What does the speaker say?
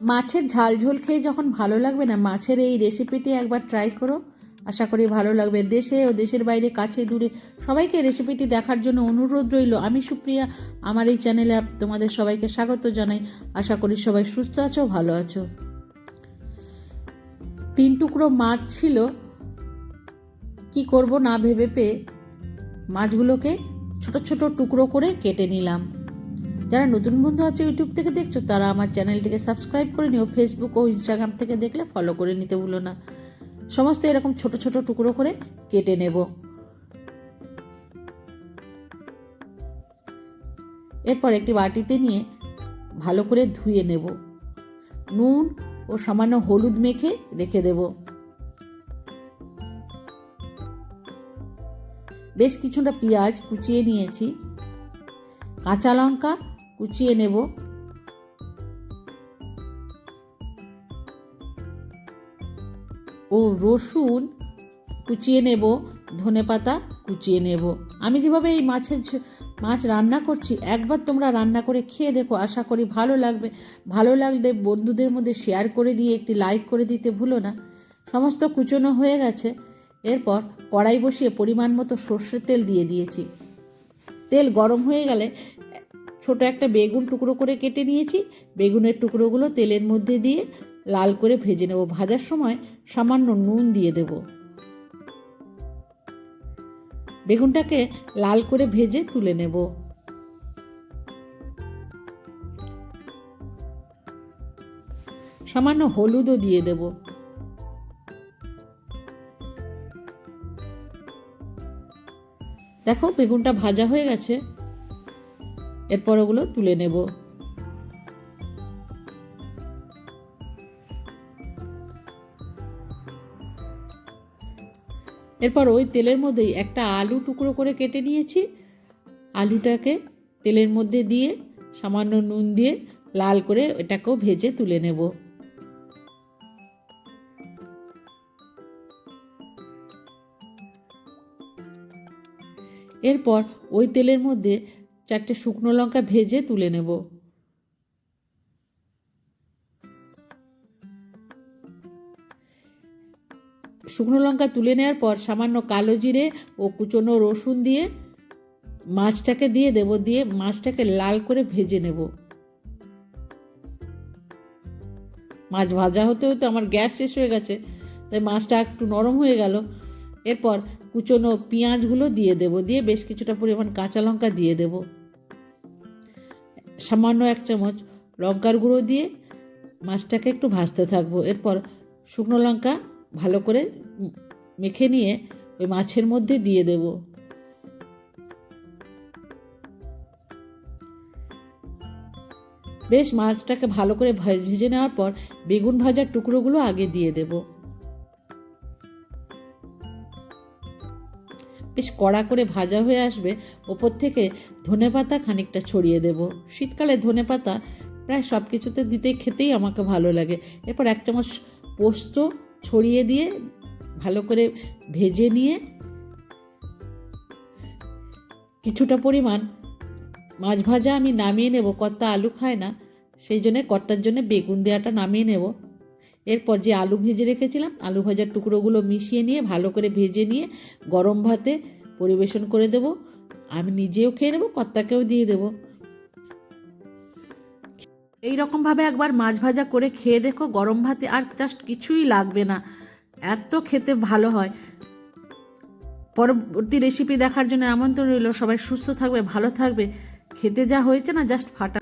মাছের ঝাল ঝোল খেয়ে যখন ভালো লাগবে না, মাছের এই রেসিপিটি একবার ট্রাই করো। আশা করি ভালো লাগবে। দেশে ও দেশের বাইরে, কাছে, দূরে সবাইকে রেসিপিটি দেখার জন্য অনুরোধ রইল। আমি সুপ্রিয়া, আমার এই চ্যানেলে তোমাদের সবাইকে স্বাগত জানাই। আশা করি সবাই সুস্থ আছো, ভালো আছো। তিন টুকরো মাছ ছিল। কি করব না ভেবে পেয়ে মাছগুলোকে ছোট ছোট টুকরো করে কেটে নিলাম। যারা নতুন বন্ধু আছে ইউটিউব থেকে দেখছ, তারা আমার চ্যানেলটিকে সাবস্ক্রাইব করে নিও। ফেসবুক ও ইনস্টাগ্রাম থেকে দেখলে ফলো করে নিতে ভুলো না। সমস্ত এরকম ছোট ছোট টুকরো করে কেটে নেব। এরপর একটি বাটিতে নিয়ে ভালো করে ধুয়ে নেব। নুন ও সামান্য হলুদ মেখে রেখে দেব। বেশ কিছুটা পেঁয়াজ কুচিয়ে নিয়েছি। কাঁচা লঙ্কা কুচিয়ে নেব। ও রসুন কুচিয়ে নেব ধনেপাতা কুচিয়ে নেব। আমি যেভাবে এই মাছের মাছ রান্না করছি, একবার তোমরা রান্না করে খেয়ে দেখো, আশা করি ভালো লাগবে। ভালো লাগলে বন্ধুদের মধ্যে শেয়ার করে দিয়ে, একটি লাইক করে দিতে ভুলো না। সমস্ত কুচনো হয়ে গেছে। এরপর কড়াই বসিয়ে পরিমাণ মতো সর্ষের তেল দিয়ে দিয়েছি। তেল গরম হয়ে গেলে ছোট একটা বেগুন টুকরো করে কেটে নিয়েছি। বেগুনের টুকরোগুলো তেলের মধ্যে দিয়ে লাল করে ভেজে নেব। ভাজার সময় সামান্য নুন দিয়ে দেব। বেগুনটাকে লাল করে ভেজে তুলে নেব। সামান্য হলুদও দিয়ে দেব। দেখো বেগুনটা ভাজা হয়ে গেছে। এরপর ওগুলো তুলে নেব। এরপর ওই তেলের মধ্যেই একটা আলু টুকরো করে কেটে নিয়েছি। আলুটাকে তেলের মধ্যে দিয়ে, সামান্য নুন দিয়ে লাল করে এটাকেও ভেজে তুলে নেব। এরপর ওই তেলের মধ্যে চারটে শুকনো লঙ্কা ভেজে তুলে নেব। শুকনো লঙ্কা তুলে নেওয়ার পর সামান্য কালো জিরে ও কুচনো রসুন দিয়ে মাছটাকে দিয়ে দেব, দিয়ে মাছটাকে লাল করে ভেজে নেব। মাছ ভাজা হতে হতে আমার গ্যাস শেষ হয়ে গেছে, তাই মাছটা একটু নরম হয়ে গেল। এরপর কুচনো পেঁয়াজগুলো দিয়ে দেব, দিয়ে বেশ কিছুটা পরিমাণ কাঁচা লঙ্কা দিয়ে দেব। সামান্য এক চামচ লঙ্কার গুঁড়ো দিয়ে মাছটাকে একটু ভাজতে থাকব। এরপর শুকনো লঙ্কা ভালো করে মেখে নিয়ে ওই মাছের মধ্যে দিয়ে দেব। বেশ মাছটাকে ভালো করে ভেজে নেওয়ার পর বেগুন ভাজার টুকরোগুলো আগে দিয়ে দেব। বেশ কড়া করে ভাজা হয়ে আসবে, ওপর থেকে ধনেপাতা খানিকটা ছড়িয়ে দেব। শীতকালে ধনেপাতা প্রায় সব কিছুতে দিতে খেতেই আমাকে ভালো লাগে। এরপর এক চামচ পোস্ত ছড়িয়ে দিয়ে ভালো করে ভেজে নিয়ে কিছুটা পরিমাণ মাছ ভাজা আমি নামিয়ে নেব, কর্তা আলু খায় না, সেই জন্য কর্তার জন্য বেগুন দেওয়াটা নামিয়ে নেব। এরপর যে আলু ভেজে রেখেছিলাম, আলু ভাজার টুকরোগুলো মিশিয়ে নিয়ে, ভালো করে ভেজে নিয়ে গরম ভাতে পরিবেশন করে দেব। আমি নিজেও খেয়ে নেব, কর্তাকেও দিয়ে দেবো। এই রকমভাবে একবার মাছ ভাজা করে খেয়ে দেখো, গরম ভাতে আর জাস্ট কিছুই লাগবে না। এত খেতে ভালো হয়। পরবর্তী রেসিপি দেখার জন্য আমন্ত্রণ রইল। সবাই সুস্থ থাকবে, ভালো থাকবে। খেতে যা হয়েছে না জাস্ট ফাটা